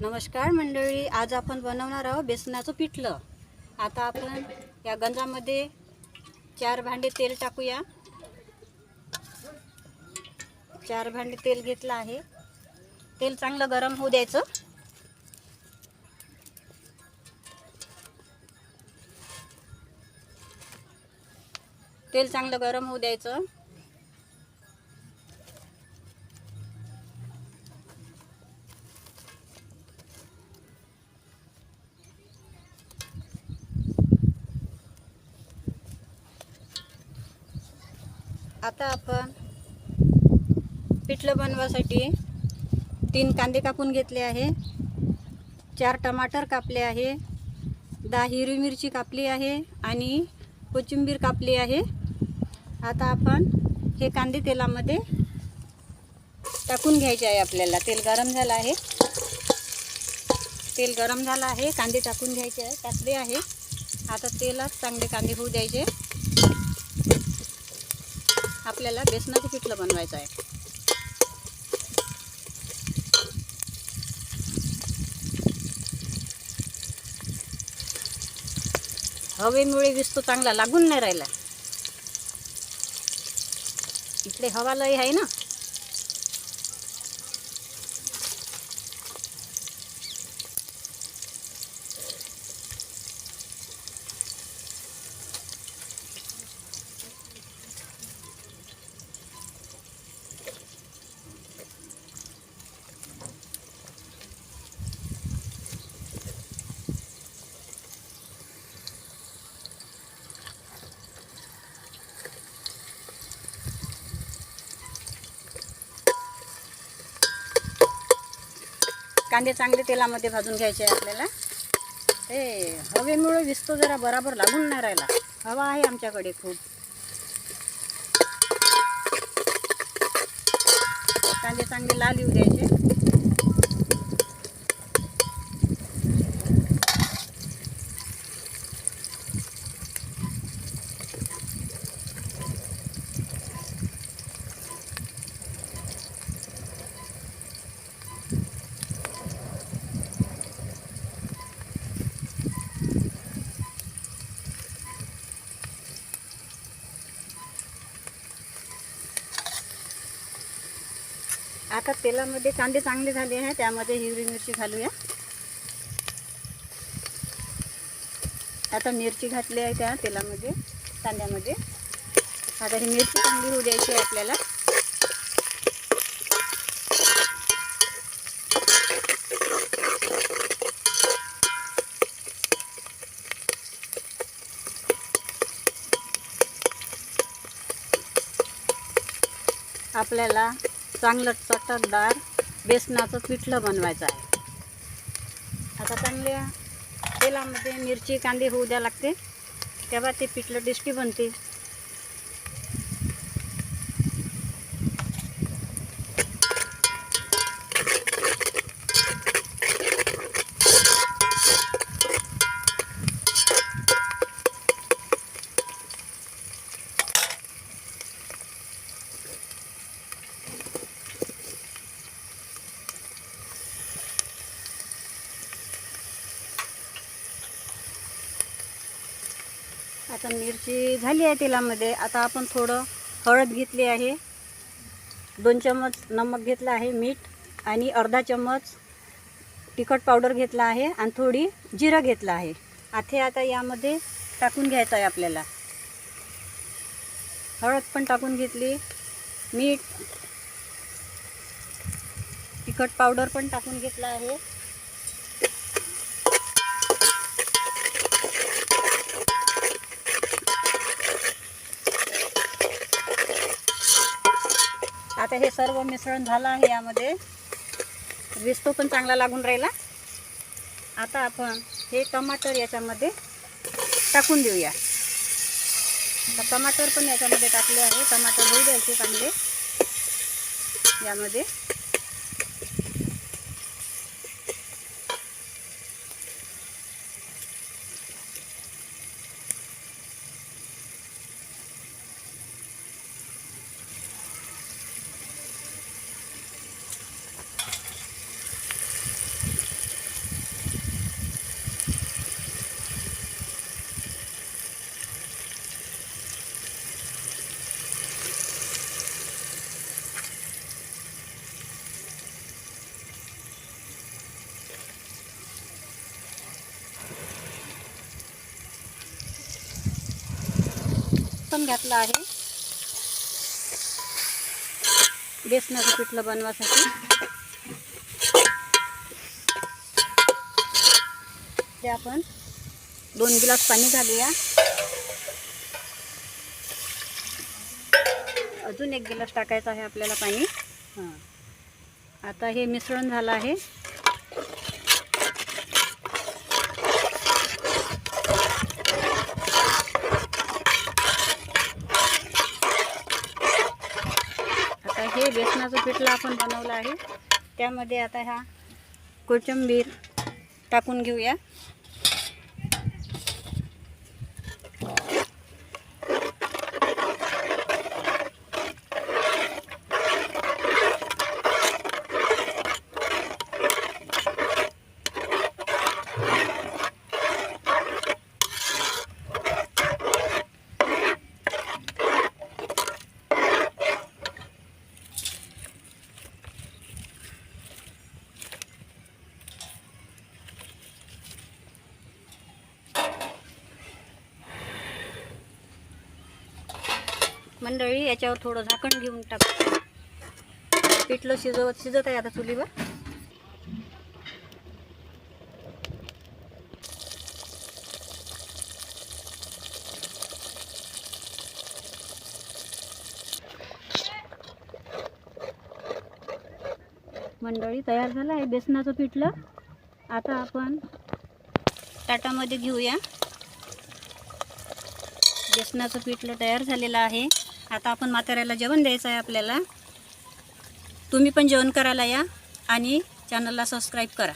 नमस्कार मंडळी आज आपण बनवणार आहोत बेसनाचं पिठलं. आता आपण या गंजामध्ये चार भांडे तेल टाकूया. चार भांडे तेल घेतलं आहे. तेल चांगलं गरम होऊ द्यायचं. तेल चांगलं गरम होऊ द्यायचं. आता आपण पिठलं बनवासाठी तीन कांदे कापून घेतले आहे. चार टमाटर कापले आहे. दहा हिरवी मिरची कापली आहे आणि कोथिंबीर कापली आहे. आता आपण हे कांदे तेलामध्ये टाकून घ्यायचे आहे आपल्याला. तेल गरम झालं आहे. तेल गरम झालं आहे. कांदे टाकून घ्यायचे आहे. टाकले आहे. आता तेलात चांगले कांदे होऊ द्यायचे. आपल्याला बेसनाचं पिठलं बनवायचं आहे. हवेमुळे विस्तो चांगला लागून नाही राहिला. इकडे हवा लय आहे ना. कांदे चांगले तेलामध्ये भाजून घ्यायचे आपल्याला. ते हवेमुळे विस्तो जरा बराबर लागून नाही राहिला. हवा आहे आमच्याकडे खूप. कांदे चांगले लाल येऊ द्यायचे. आता तेलामध्ये कांदे चांगले झाले आहे त्यामध्ये हिरवी मिरची घालूया. आता मिरची घातली आहे त्या तेलामध्ये कांद्यामध्ये. आता ही मिरची चांगली होऊ द्यायची आहे आपल्याला. आपल्याला चांगलं चटकदार बेसनाचं पिठलं बनवायचं आहे. आता चांगल्या तेलामध्ये मिरची कांदे होऊ द्या लागते. तेव्हा ते पिठलं टेस्टी बनते. आता मिरची झाली आहे तेलामध्ये. आता आपण थोडं हळद घेतली आहे. दोन चम्मच नमक घेतलं आहे मीठ आणि अर्धा चम्मच तिखट पावडर घेतला आहे आणि थोडी जिरं घेतलं आहे. आथे आता यामध्ये टाकून घ्यायचं आहे आपल्याला. हळद पण टाकून घेतली मीठ तिखट पावडर पण टाकून घेतला आहे. आता हे सर्व मिश्रण झालं आहे यामध्ये. विस्तो पण चांगला लागून राहिला. आता आपण हे टमाटर याच्यामध्ये टाकून देऊया. आता टमाटर पण याच्यामध्ये टाकले आहे. टमाटर होऊ द्यायचे चांगले. यामध्ये. पण घातलं आहे. बेसनाचं पिठलं बनवासाठी. ते आपण दोन गिलास पाणी घालूया. अजून एक गिलास टाकायचं आहे आपल्याला पाणी. हां. आता हे मिश्रण झालं आहे. हे बेसनाचं पिठलं आपण बनवलं आहे. त्यामध्ये आता ह्या कोथिंबीर टाकून घेऊया. मंडळी याच्यावर थोडं झाकण घेऊन टाक. पिठलं शिजवत शिजत आहे आता चुलीवर. मंडळी तयार झालं आहे बेसनाचं पिठलं. आता आपण ताटामध्ये घेऊया. बेसनाचं पिठलं तयार झालेलं आहे. आता आपण म्हाताऱ्याला जेवण द्यायचं आहे आपल्याला. तुम्ही पण जेवण करायला या आणि चॅनलला सबस्क्राईब करा.